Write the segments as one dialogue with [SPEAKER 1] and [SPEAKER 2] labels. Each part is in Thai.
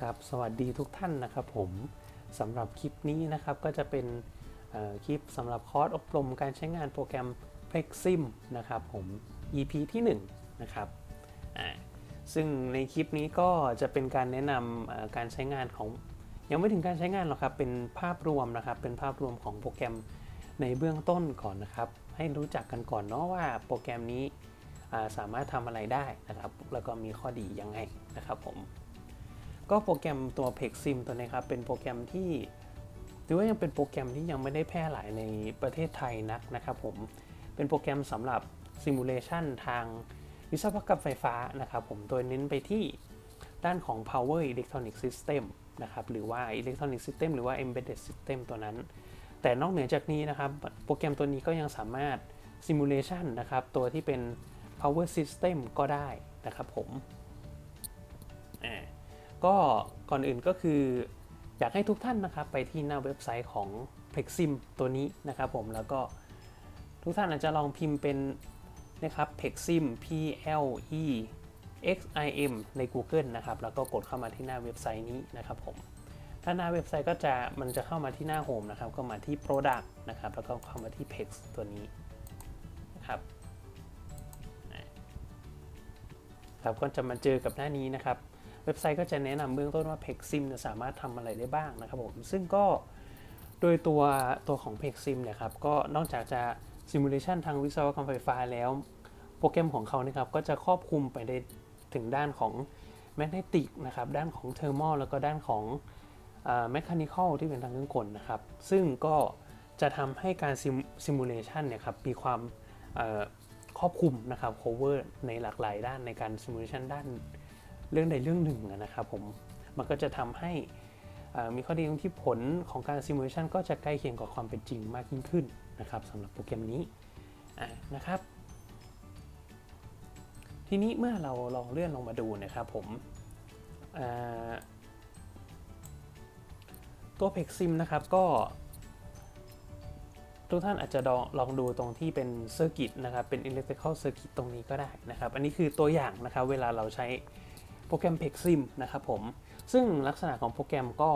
[SPEAKER 1] ครับ สวัสดีทุกท่านนะครับผมสำหรับคลิปนี้นะครับก็จะเป็นคลิปสำหรับคอร์สอบรมการใช้งานโปรแกรม Plexim นะครับผม EP ที่1นะครับซึ่งในคลิปนี้ก็จะเป็นการแนะนำการใช้งานของยังไม่ถึงการใช้งานหรอกครับ เป็นภาพรวมนะครับ เป็นภาพรวมของโปรแกรมในเบื้องต้นก่อนนะครับ ให้รู้จักกันก่อนเนาะว่าโปรแกรมนี้สามารถทำอะไรได้นะครับ แล้วก็มีข้อดียังไงนะครับผม ก็โปรแกรมตัว Plexim ตัวนี้ครับ เป็นโปรแกรมที่ถือว่ายังเป็นโปรแกรมที่ยังไม่ได้แพร่หลายในประเทศไทยนักนะครับผม เป็นโปรแกรมสำหรับซิมูเลชันทางวิศวกรรมไฟฟ้านะครับผม โดยเน้นไปที่ด้านของ power electronic system นะครับ หรือว่า electronic system หรือว่า embedded system ตัวนั้น แต่นอกเหนือจากนี้นะครับ โปรแกรมตัวนี้ก็ยังสามารถ simulation นะครับ ตัวที่เป็น power system ก็ได้นะครับผมอ่า ก็ก่อนอื่นก็คืออยากให้ทุกท่านนะครับไปที่หน้าเว็บไซต์ของ Plexim ตัวนี้นะครับผมแล้วก็ทุกท่านอาจจะลองพิมพ์เป็นนะครับ Plexim P L E X I M ใน Google นะครับแล้วก็กดเข้ามาที่หน้าเว็บไซต์นี้นะครับผมถ้าหน้าเว็บไซต์ก็จะมันจะเข้ามาที่หน้าโฮมนะครับก็มาที่ Product นะครับแล้วก็เข้ามาที่ p e x ตัวนี้นะครับครับก็จะมาเจอกับหน้านี้นะครับ เว็บไซต์ก็จะแนะนำเบื้องต้นว่า Plexim สามารถทำอะไรได้บ้างนะครับผม ซึ่งก็โดยตัวตัวของ Plexim เนี่ยครับ ก็นอกจากจะซิมูเลชันทางวิศวกรรมไฟฟ้าแล้ว โปรแกรมของเขานะครับก็จะครอบคลุมไปได้ถึงด้านของแมกเนติกนะครับ ด้านของเทอร์มอลแล้วก็ด้านของแมคานิคอลที่เป็นทางเครื่องกลนะครับ ซึ่งก็จะทำให้การซิมูเลชันเนี่ยครับมีความครอบคลุมนะครับ cover ในหลากหลายด้านในการซิมูเลชันด้าน เรื่องใดเรื่องหนึ่งนะครับผมมันก็จะทำให้มีข้อดีตรงที่ผลของการซิมูเลชันก็จะใกล้เคียงกับความเป็นจริงมากยิ่งขึ้นนะครับสำหรับโปรแกรมนี้นะครับ ทีนี้เมื่อเราลองเลื่อนลงมาดูนะครับผมตัว Plexim นะครับก็ ทุกท่านอาจจะลองลองดูตรงที่เป็นเซอร์กิตนะครับเป็น electrical circuit ตรงนี้ก็ได้นะครับ อันนี้คือตัวอย่างนะครับ เวลาเราใช้ โปรแกรม p e x i m นะครับผม ซึ่งลักษณะของโปรแกรมก็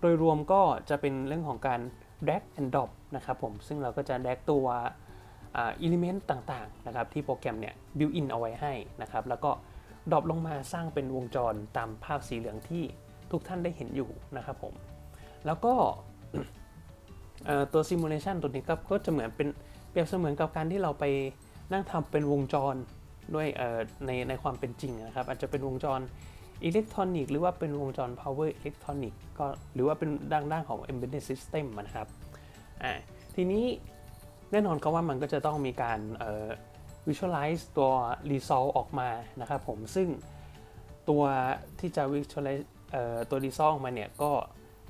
[SPEAKER 1] โดยรวมก็จะเป็นเรื่องของการ drag and drop นะครับผม ซึ่งเราก็จะ drag ตัวอ่า element ต่างๆนะครับที่โปรแกรมเนี่ย built in เอาไว้ให้นะครับ แล้วก็ drop ลงมาสร้างเป็นวงจรตามภาพสีเหลืองที่ทุกท่านได้เห็นอยู่นะครับผม แล้วก็ตัว simulation ตัวนี้ก็จะเหมือนเป็นเปรียบเสมือนกับการที่เราไปนั่งทำเป็นวงจร ด้วยในในความเป็นจริงนะครับ อาจจะเป็นวงจรอิเล็กทรอนิกส์หรือว่าเป็นวงจร power electronic ก็หรือว่าเป็นด้านด้านของ embedded system นะครับอ่าทีนี้แน่นอนก็ว่ามันก็จะต้องมีการ visualize ตัว result ออกมานะครับผมซึ่งตัวที่จะ visualize ตัว result ออกมาเนี่ยก็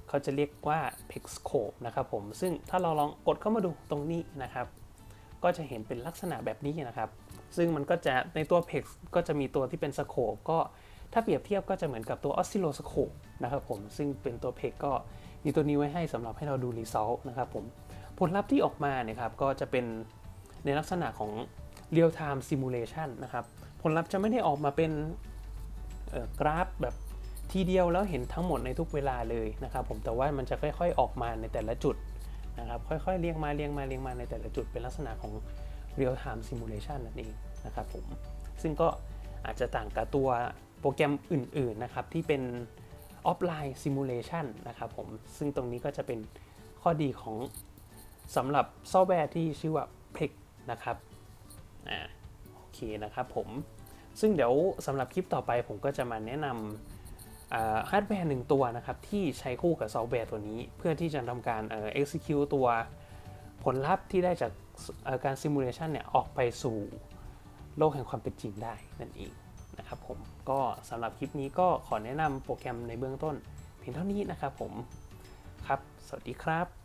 [SPEAKER 1] เขาจะเรียกว่า Pexscope นะครับผมซึ่งถ้าเราลองกดเข้ามาดูตรงนี้นะครับ ก็จะเห็นเป็นลักษณะแบบนี้นะครับ ซึ่งมันก็จะในตัว Pex ก็จะมีตัวที่เป็น scope ก็ถ้าเปรียบเทียบก็จะเหมือนกับตัว oscilloscope นะครับผมซึ่งเป็นตัว Pex ก็มีตัวนี้ไว้ให้สำหรับให้เราดู result นะครับผมผลลัพธ์ที่ออกมาเนี่ยครับก็จะเป็นในลักษณะของ real time simulation นะครับผลลัพธ์จะไม่ได้ออกมาเป็นกราฟแบบทีเดียวแล้วเห็นทั้งหมดในทุกเวลาเลยนะครับผมแต่ว่ามันจะค่อยๆ ออกมาในแต่ละจุดนะครับค่อยๆเรียงมาเรียงมาเรียงมาในแต่ละจุดเป็นลักษณะของ real time simulation นั่นเองนะครับผมซึ่งก็อาจจะต่างกับตัวโปรแกรมอื่น ๆ นะครับ ที่เป็น offline simulation นะครับผมซึ่งตรงนี้ก็จะเป็นข้อดีของสำหรับซอฟต์แวร์ที่ชื่อว่า Plex นะครับอ่าโอเคนะครับผมซึ่งเดี๋ยวสำหรับคลิปต่อไปผมก็จะมาแนะนำฮาร์ดแวร์หนึ่งตัวนะครับ ที่ใช้คู่กับซอฟต์แวร์ตัวนี้ เพื่อที่จะทำการเอ่อ execute ตัวผลลัพธ์ที่ได้จาก การซิมูเลชันเนี่ยออกไปสู่โลกแห่งความเป็นจริงได้นั่นเองนะครับผมก็สำหรับคลิปนี้ก็ขอแนะนำโปรแกรมในเบื้องต้นเพียงเท่านี้นะครับผมครับ สวัสดีครับ